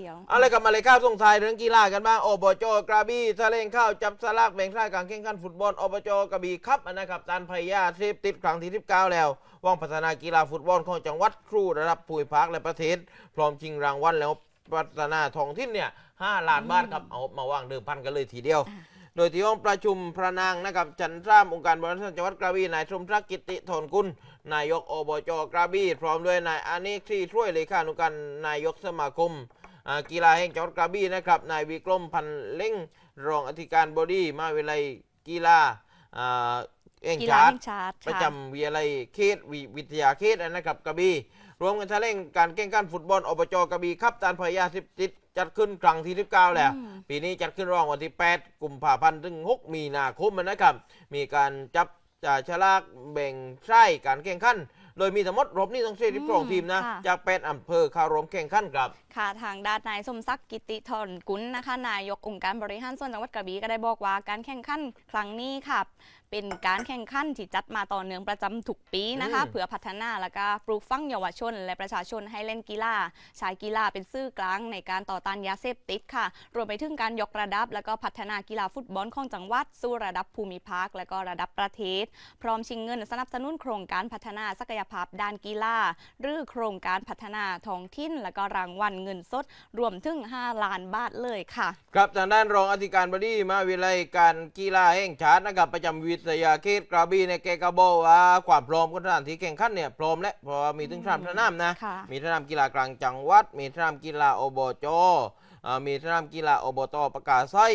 ทียว อะไรกับมาเลยข้าวส่งท้ายเรื่องกีฬากันบ้างอบจกระบี่แถลงข่าวจับสลากแบ่งค่ายการแข่งขันฟุตบอลอบจกระบี่ครับนะครับตันพยาเทพติดครั้งที่19แล้วว่างพัฒนากีฬาฟุตบอลของจังหวัดครูระดับภูมิภาคและประเทศ พร้อมชิงรางวัลแล้วพัฒนาท้องถิ่นเนี่ย5ล้านบาทครับเอามาวางเดิมพันกันเลยทีเดียว โดยที่ห้องประชุมพระนางนะครับจันทรามองค์การบริหารจังหวัดกระบี่นายสมศักดิ์กิติธนกุลนายกอบจกระบี่พร้อมด้วยนายอานิคที่ช่วยเลขานุการนายกสมาคมอ่า กีฬาแห่งจังหวัดกระบี่นะครับนายวิกรมพันธ์เล่งรองอธิการบดีมหาวิทยาลัยกีฬาอ่าแห่งกีฬาชาติแห่งชาติประค่ะจำวิทยาลัยเขตวิวิทยาเขตนะครับกระบี่รวมกันแถลงการแข่งขันฟุตบอลอบจกระบี่ครับตานพยาสิบติดจัดขึ้นครั้งที่ 19 แล้วอืมปีนี้จัดขึ้นระหว่างวันที่ 8 กุมภาพันธ์ถึง 6 มีนาคมนะครับ มีการจับจ่าฉลากแบ่งไส้การแข่งขัน โดยมีทั้งหมดรบนี่ต้องเซริบสองอืมทีมนะ ค่ะ จาก8อำเภอเข้าร่วมแข่งขันครับ ค่ะทางด้านนายสมศักดิ์กิติธรกุลนะคะนายกองค์การบริหารส่วนจังหวัดกระบี่ก็ได้บอกว่าการแข่งขันครั้งนี้ค่ะ เป็นการแข่งขันที่จัดมาต่อเนื่องประจำทุกปีนะคะ อืม เพื่อพัฒนาแล้วก็ปลูกฝังเยาวชน และประชาชนให้เล่นกีฬาใช้กีฬาเป็นสื่อกลางในการต่อต้านยาเสพติดค่ะ รวมไปถึงการยกระดับ แล้วก็พัฒนากีฬาฟุตบอลของจังหวัด สู่ระดับภูมิภาค และก็ระดับประเทศ พร้อมชิงเงินสนับสนุนโครงการพัฒนาศักยภาพด้านกีฬาหรือโครงการพัฒนาท้องถิ่น และก็รางวัลเงินสด รวมถึง 5 ล้านบาทเลยค่ะ ครับทางด้านรองอธิการบดีมหาวิทยาลัยการกีฬาแห่งชาตินะครับประจำวิทยาเขตกระบี่ในยแกก็บอกว่าความพร้อมของสถานที่แข่งขันเนี่ยพร้อมแล้วเพราะว่ามีถึงสามสนามนะค่ะมีสนามกีฬากลางจังหวัด มีสนามกีฬาอบจอ่ามีสนามกีฬาอบตประกาศไส้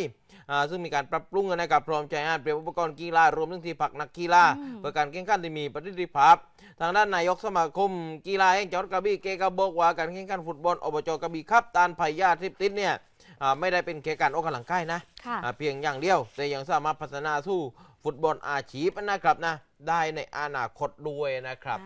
อ่าซึ่งมีการปรับปรุงนะครับพร้อมใจงานเปลี่ยนอุปกรณ์กีฬารวมถึงที่พักนักกีฬาอืม เพื่อการแข่งขันที่มีประสิทธิภาพ ทางด้านนายกสมาคม กีฬาแห่งจังหวัดกระบี่เกก็บอกว่าการแข่งขันฟุตบอลอบจกระบี่ครับตานพยาทิพติดเนี่ยอ่าไม่ได้เป็นแค่การออกกำลังกายนะ ค่ะ อ่าเพียงอย่างเดียวแต่ยังสามารถพัฒนาสู่ ฟุตบอลอาชีพนะครับนะ ได้ในอนาคตด้วยนะครับ